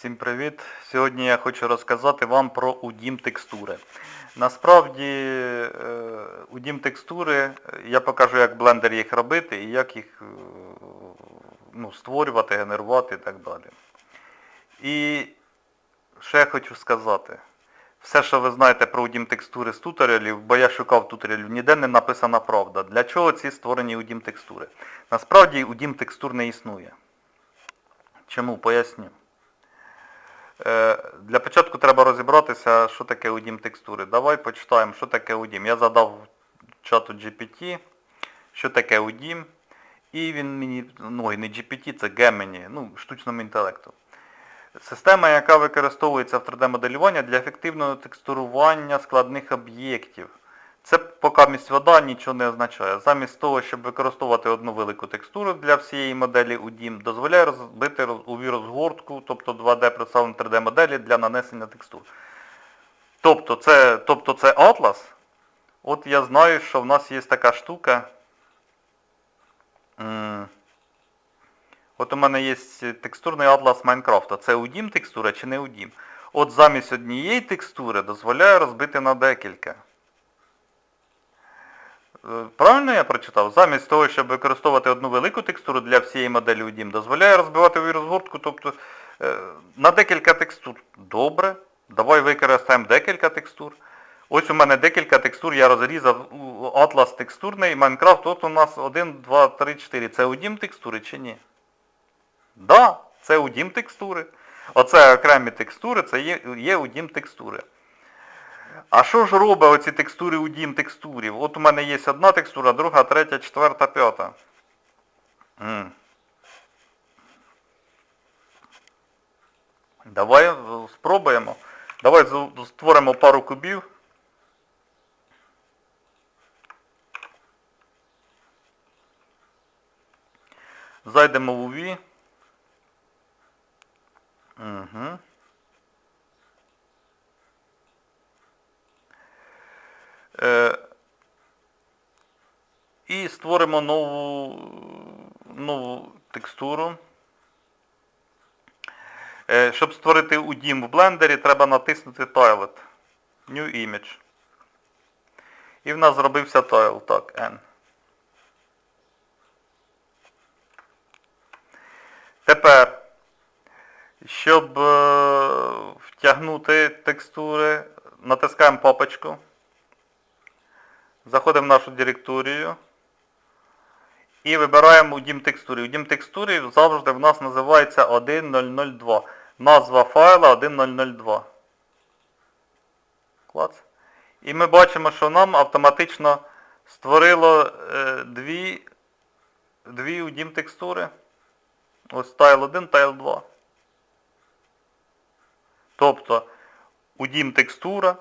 Всім привіт! Сьогодні я хочу розказати вам про UDIM текстури. Насправді е, UDIM текстури, я покажу, як Blender їх робити і як їх е, ну, створювати, генерувати і так далі. І я хочу сказати. Все, що ви знаєте про UDIM текстури з туторіалів, бо я шукав туторіалів, ніде не написана правда. Для чого ці створені UDIM текстури? Насправді UDIM текстур не існує. Чому? Поясню. Е, Для початку треба розібратися, що таке UDIM текстури. Давай почитаємо, що таке UDIM. Я задав чату GPT, що таке UDIM. І він мені, ну і не GPT, це Gemini, ну, штучному інтелекту. Система, яка використовується в 3D-моделюванні для ефективного текстурування складних об'єктів. Це поки місць вода нічого не означає. Замість того, щоб використовувати одну велику текстуру для всієї моделі UDIM, дозволяє розбити роз- у розгортку, тобто 2D представлену 3D моделі для нанесення текстур. Тобто це, тобто це Atlas. От я знаю, що в нас є така штука. От у мене є текстурний атлас Майнкрафта. Це UDIM текстура чи не UDIM? От замість однієї текстури дозволяє розбити на декілька. Е, Правильно я прочитав? Замість того, щоб використовувати одну велику текстуру для всієї моделі UDIM, дозволяє розбивати в розгортку, тобто е, на декілька текстур. Добре, давай використаємо декілька текстур. Ось у мене декілька текстур, я розрізав атлас текстурний, Майнкрафт, от у нас 1, 2, 3, 4. Це UDIM текстури чи ні? Да, це UDIM текстури. Оце окремі текстури, це є, є UDIM текстури. А що ж робить оці текстури UDIM текстурів? От у мене є одна текстура, друга, третя, четверта, п'ята. Давай спробуємо. Давай створимо пару кубів. Зайдемо в UV. Угу. І створимо нову, нову текстуру. Е, щоб створити UDIM в блендері, треба натиснути Tiled. New Image. І в нас зробився тайл. Так, N. Тепер, щоб е, втягнути текстури, натискаємо папочку. Заходимо в нашу директорію і вибираємо UDIM текстури. UDIM текстури завжди в нас називається 1002. Назва файла 1002. Клац. І ми бачимо, що нам автоматично створило е, дві, дві UDIM текстури. Ось тайл 1, тайл 2. Тобто UDIM текстура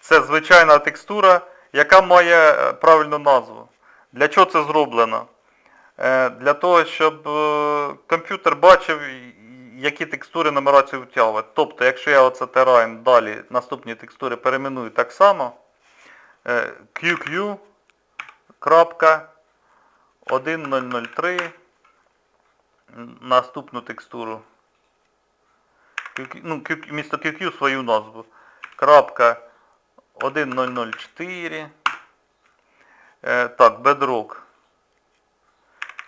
це звичайна текстура, яка має е, правильну назву. Для чого це зроблено? Е, Для того, щоб е, комп'ютер бачив, які текстури нумерацію втягувати. Тобто, якщо я оце терайн далі наступні текстури перейменую так само, QQ, крапка, 1003, наступну текстуру. Ну, місто QQ свою назву. Крапка 1004. Е, так, bedrock.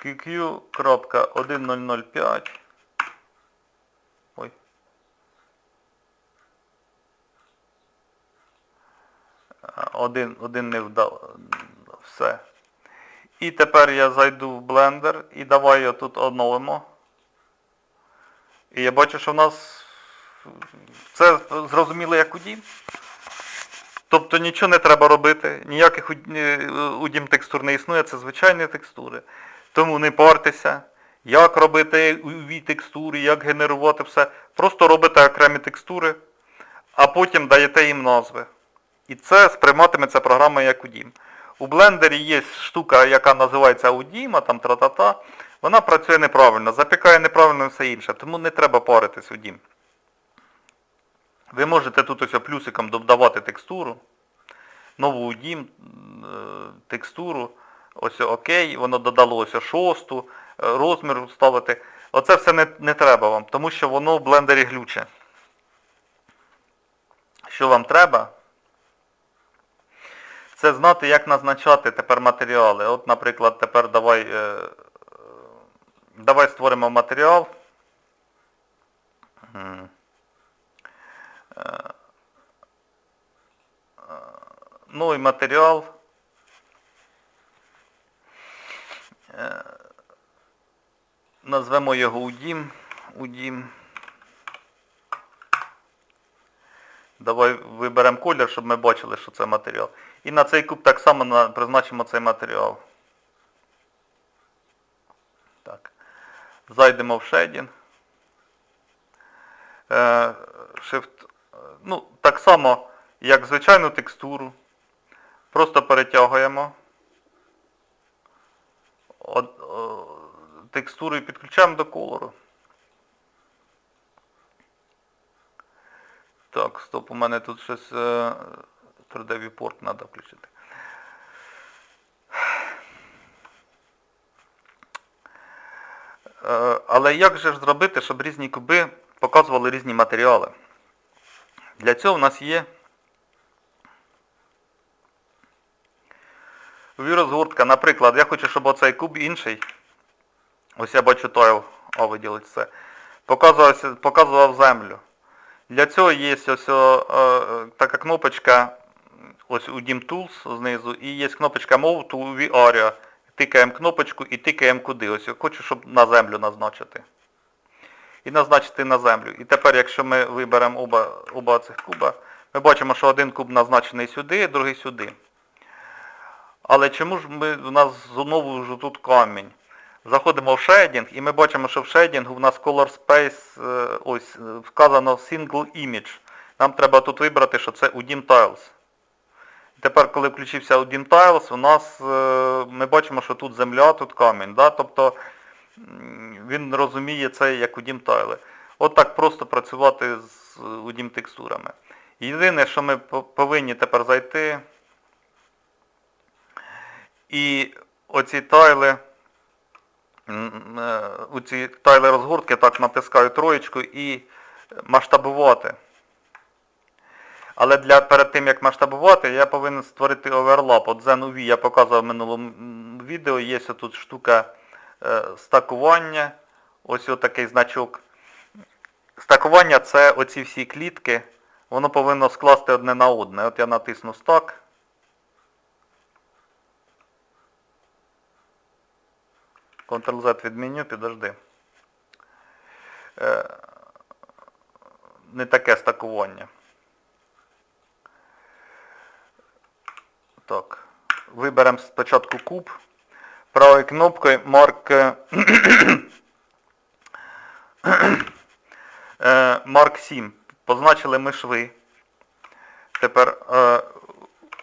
QQ.1005. Ой. Один, один не вдав. Все. І тепер я зайду в Blender і давай його тут оновимо. І я бачу, що в нас це зрозуміло як UDIM. Тобто нічого не треба робити, ніяких удім текстур не існує, це звичайні текстури. Тому не партеся, як робити UV текстури, як генерувати все. Просто робите окремі текстури, а потім даєте їм назви. І це сприйматиметься програма як UDIM. У блендері є штука, яка називається UDIM, там тра-та-та. Вона працює неправильно, запікає неправильно все інше. Тому не треба паритись UDIM. Ви можете тут ось плюсиком додавати текстуру, нову UDIM, е, текстуру, ось окей, воно додало ось шосту, е, розмір ставити. Оце все не, не треба вам, тому що воно в блендері глюче. Що вам треба? Це знати, як назначати тепер матеріали. От, наприклад, тепер давай, е, давай створимо матеріал. Е, е, матеріал. Е, Назвемо його Удім. Удім. Давай виберемо колір, щоб ми бачили, що це матеріал. І на цей куб так само призначимо цей матеріал. Так. Зайдемо в. Е, shift, е, ну, так само, як звичайну текстуру. Просто перетягуємо. Текстуру і підключаємо до кольору. Так, стоп, у мене тут щось е, 3D viewport треба включити. Е, але як же ж зробити, щоб різні куби показували різні матеріали? Для цього в нас є вірозгортка. Наприклад, я хочу, щоб оцей куб інший. Ось я бачу тойл, а виділить все. Показував землю. Для цього є ось о, е, така кнопочка ось у Dim Tools знизу і є кнопочка Move to UV Area. Тикаємо кнопочку і тикаємо куди. Ось я хочу, щоб на землю назначити. І назначити на землю. І тепер, якщо ми виберемо оба, оба цих куба, ми бачимо, що один куб назначений сюди, другий сюди. Але чому ж ми, у нас знову ж тут камінь? Заходимо в шейдінг і ми бачимо, що в шейдінгу в нас Color Space е, ось е, вказано Single Image. Нам треба тут вибрати, що це Udim Tiles. Тепер, коли включився Udim Tiles, у нас е, ми бачимо, що тут земля, тут камінь. Да? Тобто він розуміє це як Udim Tile. От так просто працювати з Udim текстурами. Єдине, що ми повинні тепер зайти. І оці тайли, м, е, у тайли розгортки так натискаю троєчку і масштабувати. Але для, перед тим як масштабувати, я повинен створити оверлап. От Zen UV я показував в минулому відео, є тут штука стакування. Ось отакий значок. Стакування це оці всі клітки. Воно повинно скласти одне на одне. От я натисну стак. Ctrl-Z відміню, підожди. Е, не таке стакування. Так. Виберемо спочатку куб. Правою кнопкою Mark, е, е, Mark 7. Позначили ми шви. Тепер е,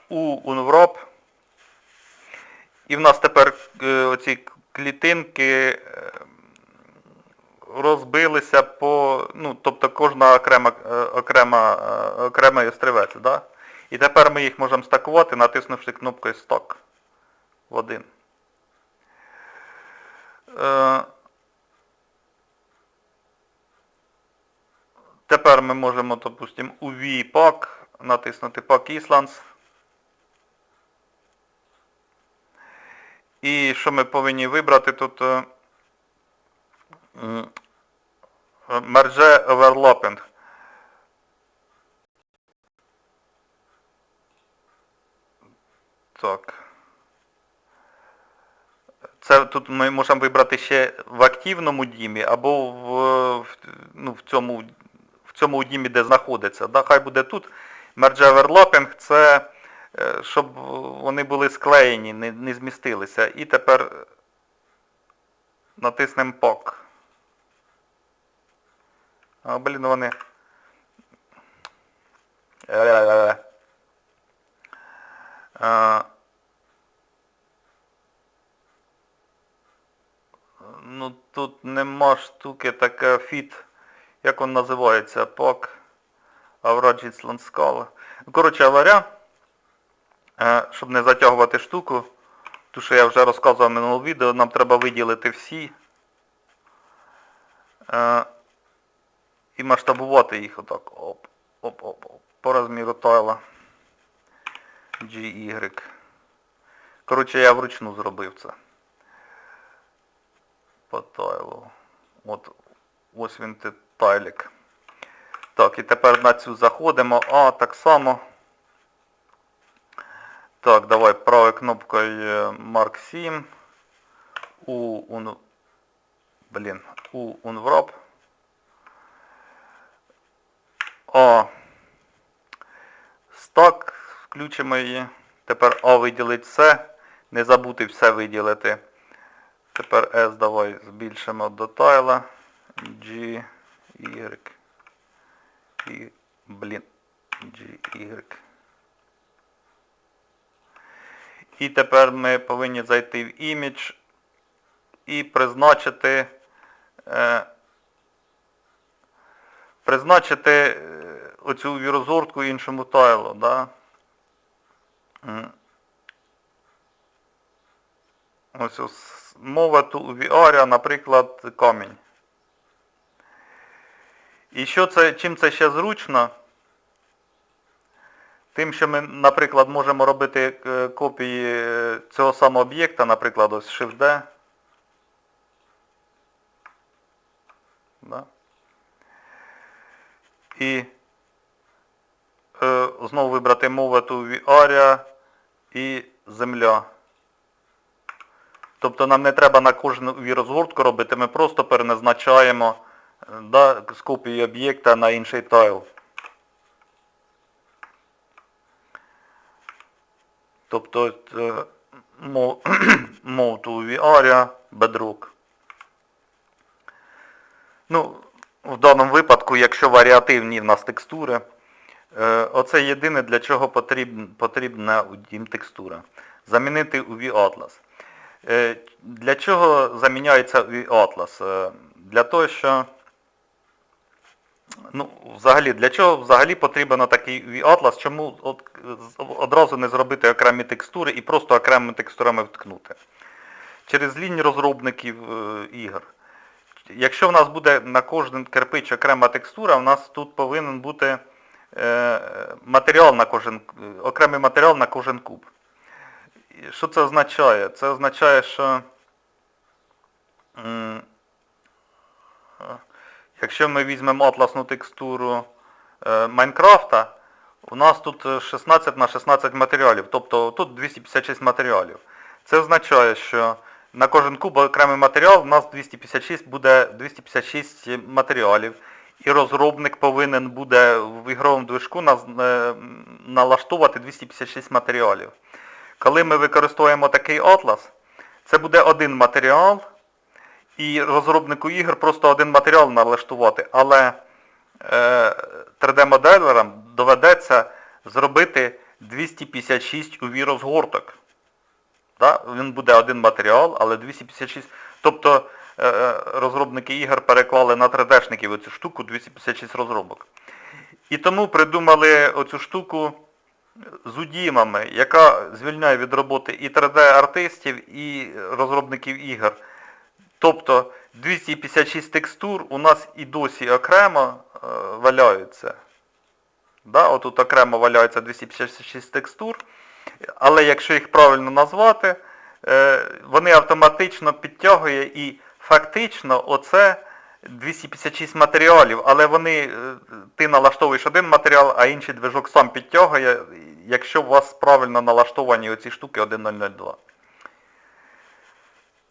у Unwrap. І в нас тепер е, оці клітинки е, розбилися по, ну, тобто кожна окрема, е, окрема, е, окремий острівець, да? І тепер ми їх можемо стакувати, натиснувши кнопкою Stock в один. Е, Тепер ми можемо, допустимо, у V-Pack натиснути Pack Islands. І що ми повинні вибрати тут? е, м, е, Merge Overlapping. Так. Це тут ми можемо вибрати ще в активному дімі або в, ну, в цьому в цьому дімі, де знаходиться. Да? Хай буде тут. Merge Overlapping це е, щоб вони були склеєні, не, не змістилися. І тепер натиснемо POC. А, блін, вони. Е-е-е. А, Ну тут нема штуки така фіт, як він називається, POC. Average Island Scala. Коротше говоря, е, щоб не затягувати штуку, ту, що я вже розказував в минулому відео, нам треба виділити всі. Е, і масштабувати їх отак. Оп, оп, оп, оп. По розміру тайла. GY. Коротше, я вручну зробив це. По. От ось він тайлік. Так, і тепер на цю заходимо. А, так само. Так, давай правою кнопкою Mark 7. У, у, блін, у Unwrap. А. Стак, включимо її. Тепер А виділить все. Не забути все виділити. Тепер S давай збільшимо до тайла. G, Y. І, блін, G, Y. І тепер ми повинні зайти в імідж і призначити е, призначити е, оцю вірозгортку іншому тайлу, да? Ось ось мова ту у наприклад, камінь. І що це, чим це ще зручно? Тим, що ми, наприклад, можемо робити е, копії е, цього самого об'єкта, наприклад, ось Shift-D. Да? І е, знову вибрати мову ту VR і земля. Тобто нам не треба на кожну вірозгортку робити, ми просто переназначаємо е, да, з копії об'єкта на інший тайл. Тобто мов, мов VR, bedrock. Ну, в даному випадку, якщо варіативні в нас текстури, е, оце єдине, для чого потрібна, у Дім текстура. Замінити UV Atlas. Для чого заміняється Atlas? Е, Для того, що Ну, взагалі, для чого взагалі потрібен такий Atlas? Чому одразу не зробити окремі текстури і просто окремими текстурами вткнути? Через лінію розробників е, ігор. Якщо в нас буде на кожен кирпич окрема текстура, у нас тут повинен бути е, матеріал на кожен, е, окремий матеріал на кожен куб. Що це означає? Це означає, що якщо ми візьмемо атласну текстуру е, Майнкрафта, у нас тут е, 16 на 16 матеріалів, тобто тут 256 матеріалів. Це означає, що на кожен куб окремий матеріал у нас 256 буде 256 матеріалів. І розробник повинен буде в ігровому движку е, 256 матеріалів. Коли ми використовуємо такий атлас, це буде один матеріал, і розробнику ігор просто один матеріал налаштувати, але е, 3D-моделерам доведеться зробити 256 UV розгорток. Да? Він буде один матеріал, але 256. Тобто е, е, розробники ігор переклали на 3D-шників оцю штуку 256 розробок. І тому придумали оцю штуку з удімами, яка звільняє від роботи і 3D-артистів, і розробників ігор. Тобто 256 текстур у нас і досі окремо е, валяються. Да? Отут окремо валяється 256 текстур, але якщо їх правильно назвати, е, вони автоматично підтягує і фактично оце 256 матеріалів, але вони, е, ти налаштовуєш один матеріал, а інший движок сам підтягує, якщо у вас правильно налаштовані оці штуки 1002.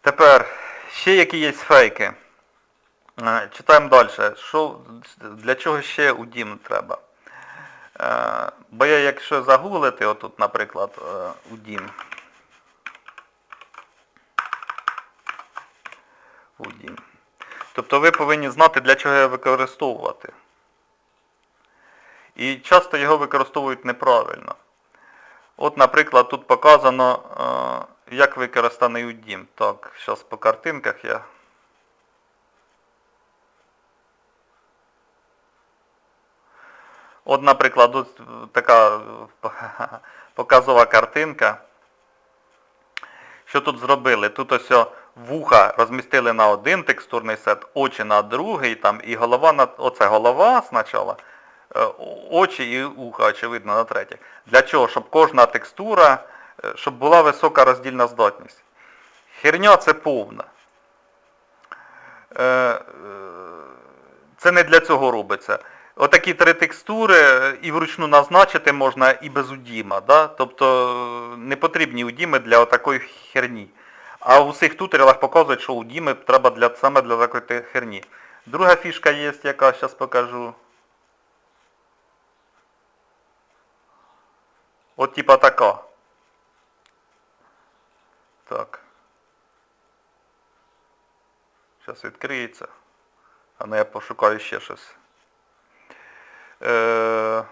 Тепер, ще які є фейки. Е, Читаємо далі. Що, для чого ще у дім треба? Е, Бо я якщо загуглити, отут, наприклад, у дім. У дім. Тобто ви повинні знати, для чого його використовувати. І часто його використовують неправильно. От, наприклад, тут показано, е, як використаний удім. Так, зараз по картинках я. От, наприклад, от така показова картинка. Що тут зробили? Тут ось вуха розмістили на один текстурний сет, очі на другий, там, і голова на оце голова спочатку, е, очі і вуха, очевидно, на третє. Для чого? Щоб кожна текстура, е, щоб була висока роздільна здатність. Херня це повна. Е, Це не для цього робиться. Отакі три текстури і вручну назначити можна і без удіма. Да? Тобто не потрібні удіми для отакої херні. А в усіх туторіалах показують, що удіми треба для, саме для те- херні. Друга фішка є, яка зараз покажу. От типа така. Так. Зараз відкриється. А не я пошукаю ще щось. Е...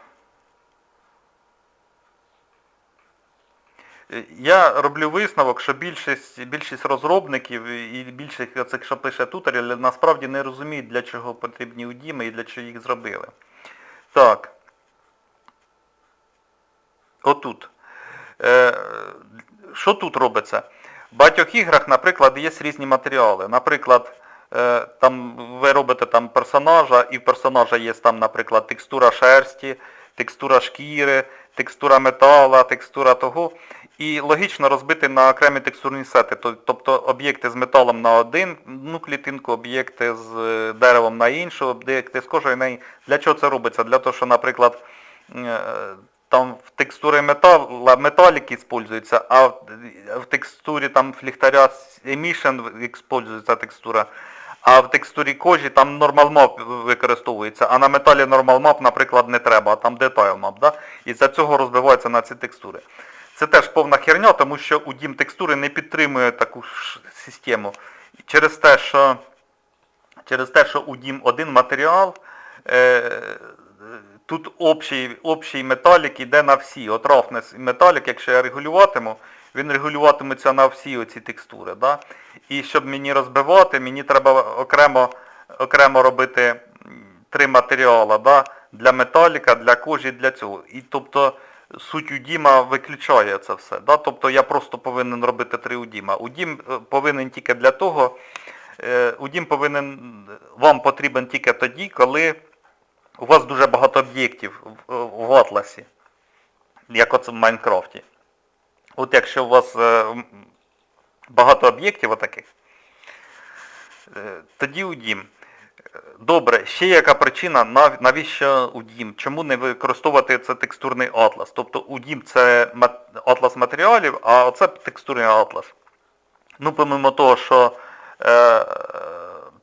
Я роблю висновок, що більшість, більшість розробників і більшість оцих, що пише туторіалів, насправді не розуміють, для чого потрібні удіми і для чого їх зробили. Так. Отут. Е, що тут робиться? В багатьох іграх, наприклад, є різні матеріали. Наприклад, е, там ви робите там персонажа, і в персонажа є там, наприклад, текстура шерсті, текстура шкіри, текстура метала, текстура того. І логічно розбити на окремі текстурні сети. Тобто об'єкти з металом на один ну, клітинку, об'єкти з е, деревом на іншу, об'єкти з кожою на. Для чого це робиться? Для того, що, наприклад, е, там в текстурі металла металік использується, а в, текстурі там фліхтаря emission использується текстура, а в текстурі кожі там map використовується, а на металі map, наприклад, не треба, а там map, да? і за цього розбиваються на ці текстури. Це теж повна херня, тому що у дім текстури не підтримує таку систему. Через те, що через те, що у дім один матеріал, е, тут общий, общий металік іде на всі. От roughness металік, якщо я регулюватиму, він регулюватиметься на всі оці текстури. Да? І щоб мені розбивати, мені треба окремо, окремо робити три матеріали да? для металіка, для кожі, для цього. І тобто суть удіма виключає це все. Да? Тобто я просто повинен робити три удіма. Удім е, повинен тільки для того, е, удім повинен, вам потрібен тільки тоді, коли у вас дуже багато об'єктів в, в атласі, як оце в Майнкрафті. От якщо у вас е, багато об'єктів отаких, е, тоді удім. Е, Добре, ще яка причина, нав- навіщо удім? Чому не використовувати це текстурний атлас? Тобто удім це атлас матеріалів, а оце текстурний атлас. Ну, помимо того, що е,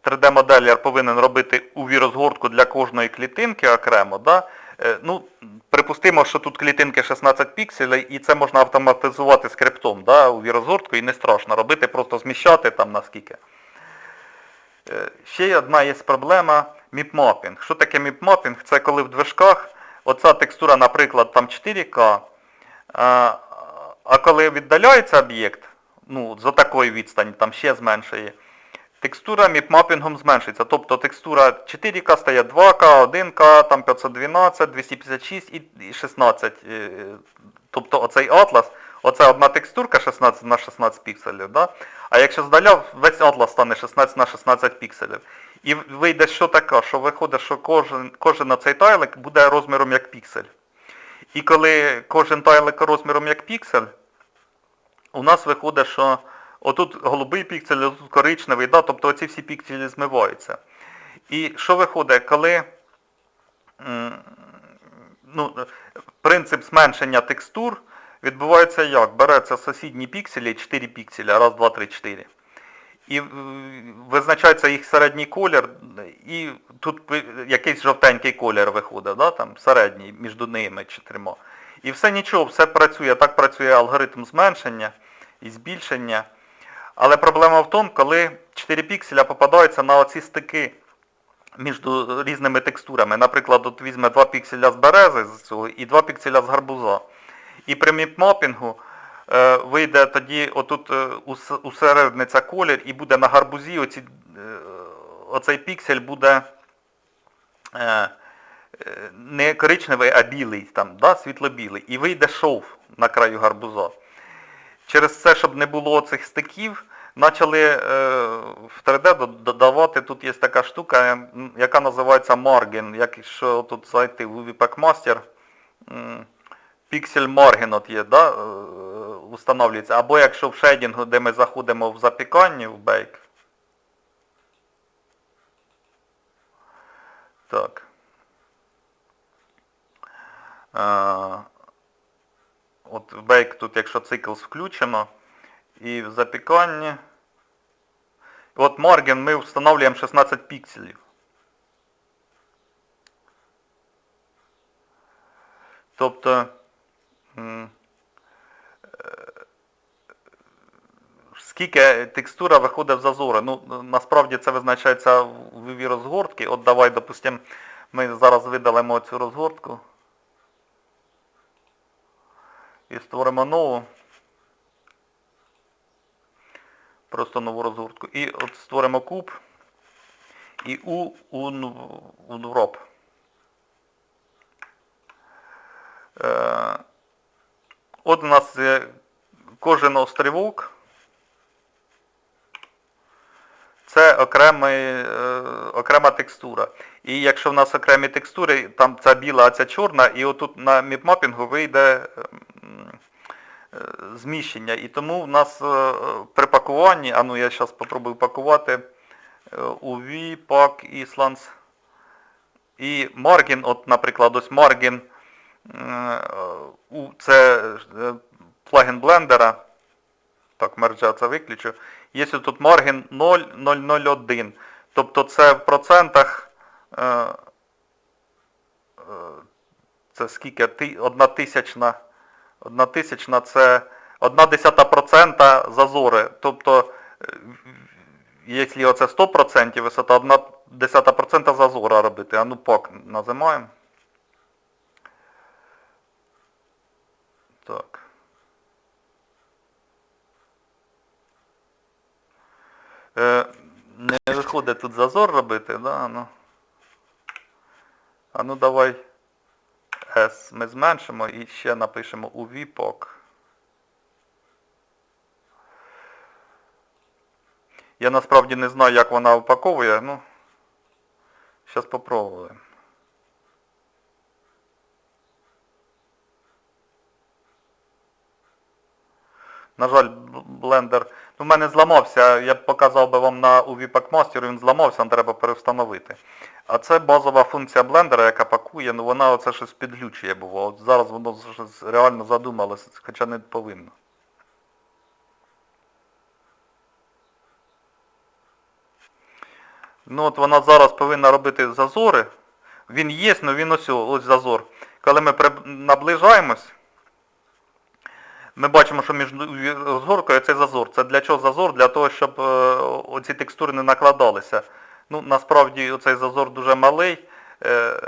3D-моделер повинен робити UV-розгортку для кожної клітинки окремо, да? е, ну, припустимо, що тут клітинки 16 пікселей, і це можна автоматизувати скриптом, да? UV-розгортку, і не страшно робити, просто зміщати там наскільки. Е, Ще одна є проблема міпмапінг. Що таке міпмапінг? Це коли в движках оця текстура, наприклад, там 4К, а, а коли віддаляється об'єкт, ну, за такої відстані, там ще зменшує, текстура міпмапінгом зменшується. Тобто текстура 4К стає 2К, 1К, там 512, 256 і і 16. е, Тобто оцей атлас, оце одна текстурка 16 на 16 пікселів, да? а якщо здаля, весь атлас стане 16 на 16 пікселів. І вийде що таке, що виходить, що кожен, кожен оцей тайлик буде розміром як піксель. І коли кожен тайлик розміром як піксель, у нас виходить, що отут голубий піксель, а тут коричневий, да? тобто оці всі пікселі змиваються. І що виходить, коли ну, принцип зменшення текстур відбувається як? Береться сусідні пікселі, 4 пікселя, раз, два, три, 4. І е, визначається їх середній колір, і тут якийсь жовтенький колір виходить, да, там, середній між ними чотирма. І все нічого, все працює, так працює алгоритм зменшення і збільшення. Але проблема в тому, коли 4 пікселя попадаються на оці стики між різними текстурами. Наприклад, от візьме 2 пікселя з берези з цього і 2 пікселя з гарбуза. І при міпмапінгу е, вийде тоді отут е, ус- усередниться колір і буде на гарбузі оці, е, оцей піксель буде е, е, не коричневий, а білий, там, да, світло-білий. І вийде шов на краю гарбуза. Через це, щоб не було цих стиків, почали е, в 3D додавати, тут є така штука, яка називається Margin. Якщо тут зайти в UVPack Master, м, Pixel Margin от є, да, е, установлюється. Або якщо в шейдінгу, де ми заходимо в запіканні, в Bake. Так. Е, От в Bake тут, якщо цикл включено, і в запіканні. От Margin ми встановлюємо 16 пікселів. Тобто скільки текстура виходить в зазори. Ну, насправді це визначається в виві розгортки. От давай, допустимо, ми зараз видалимо цю розгортку і створимо нову. Просто нову розгортку. І от створимо куб і у. Е, От у нас є кожен острівок. Це окремий, е, окрема текстура. І якщо в нас окремі текстури, там ця біла, а ця чорна, і отут на міпмапінгу вийде е, зміщення. І тому в нас е, при пакуванні, а ну я зараз спробую пакувати UV, PAC, Islands і Margin, от, наприклад, ось Margin, у- це е, плагін блендера. Так, мерджа це виключу. Є тут маргін 0,001. Тобто це в процентах. Е, е, це скільки? Одна тисячна. Одна тисячна це одна десята процента зазори. Тобто, е, якщо оце 100% висота, одна десята процента зазора робити. А ну пак назимаємо. Так. Е, не виходить тут зазор робити, да? Ну. А ну давай S ми зменшимо і ще напишемо у VPOC. Я насправді не знаю, як вона упаковує, ну. Зараз попробуємо. На жаль, блендер. Ну, в мене зламався, я б показав би вам на UV Packmaster, він зламався, треба перевстановити. А це базова функція блендера, яка пакує, ну вона оце щось підглючує буває. От зараз воно щось реально задумалося, хоча не повинно. Ну от вона зараз повинна робити зазори. Він є, але він ось, ось зазор. Коли ми наближаємось, ми бачимо, що між розгоркою цей зазор. Це для чого зазор? Для того, щоб е, оці текстури не накладалися. Ну, насправді цей зазор дуже малий. Е,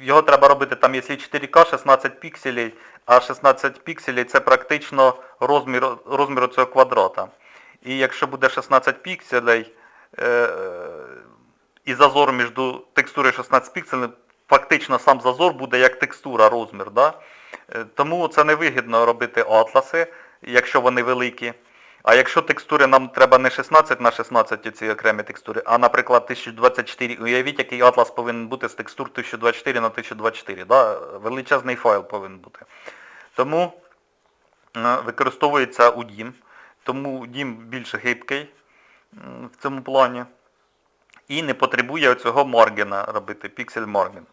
його треба робити там, якщо 4К 16 пікселей, а 16 пікселей це практично розмір, розміру цього квадрата. І якщо буде 16 пікселей, е, і зазор між текстурою 16 пікселів, фактично сам зазор буде як текстура, розмір. Да? Тому це невигідно робити атласи, якщо вони великі. А якщо текстури нам треба не 16 на 16 ці окремі текстури, а, наприклад, 1024, уявіть, який атлас повинен бути з текстур 1024 на 1024. Да? Величезний файл повинен бути. Тому е, використовується UDIM. Тому UDIM більш гибкий в цьому плані. І не потребує оцього маргіна робити, піксель маргін.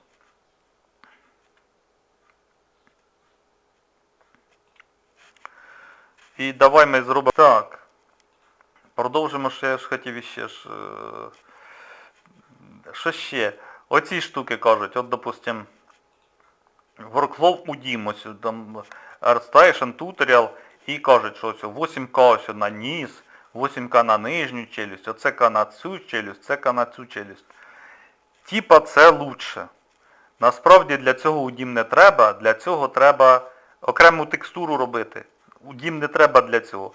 І давай ми зробимо так. Продовжимо ще, я ж хотів іще ж. е, Що ще? Оці штуки кажуть, от, допустим, workflow у Дім, ось там ArtStation, Tutorial, і кажуть, що ось 8К ось на низ, 8К на нижню челюсть, оце К на цю челюсть, це К на цю челюсть. Типа це лучше. Насправді для цього удім не треба, для цього треба окрему текстуру робити. Удім не треба для цього.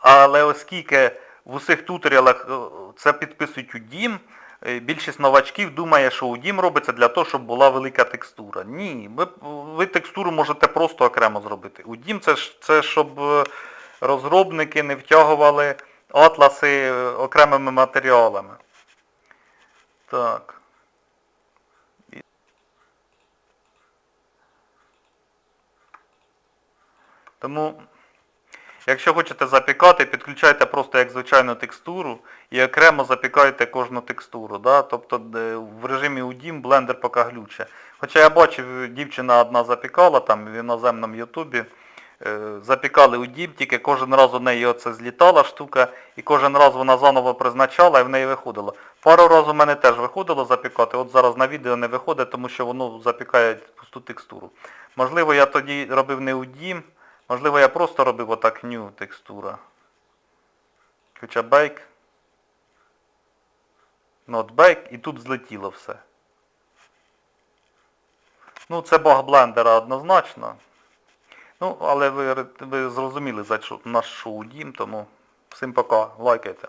Але оскільки в усіх туторіалах е, це підписують удім, е, більшість новачків думає, що удім робиться для того, щоб була велика текстура. Ні, ви, ви текстуру можете просто окремо зробити. Удім це, це щоб е, розробники не втягували атласи окремими матеріалами. Так. Тому, якщо хочете запікати, підключайте просто як звичайну текстуру і окремо запікайте кожну текстуру. Да? Тобто в режимі UDIM блендер поки глюче. Хоча я бачив, дівчина одна запікала там в іноземному ютубі, е, запікали UDIM, тільки кожен раз у неї оце злітала штука, і кожен раз вона заново призначала і в неї виходило. Пару разів у мене теж виходило запікати, от зараз на відео не виходить, тому що воно запікає пусту текстуру. Можливо, я тоді робив не UDIM, можливо, я просто робив отак new текстура. Хоча bake, not bake, і тут злетіло все. Ну, це баг блендера однозначно. Ну, але ви, ви зрозуміли, за що, на що дім, тому всім пока, лайкайте.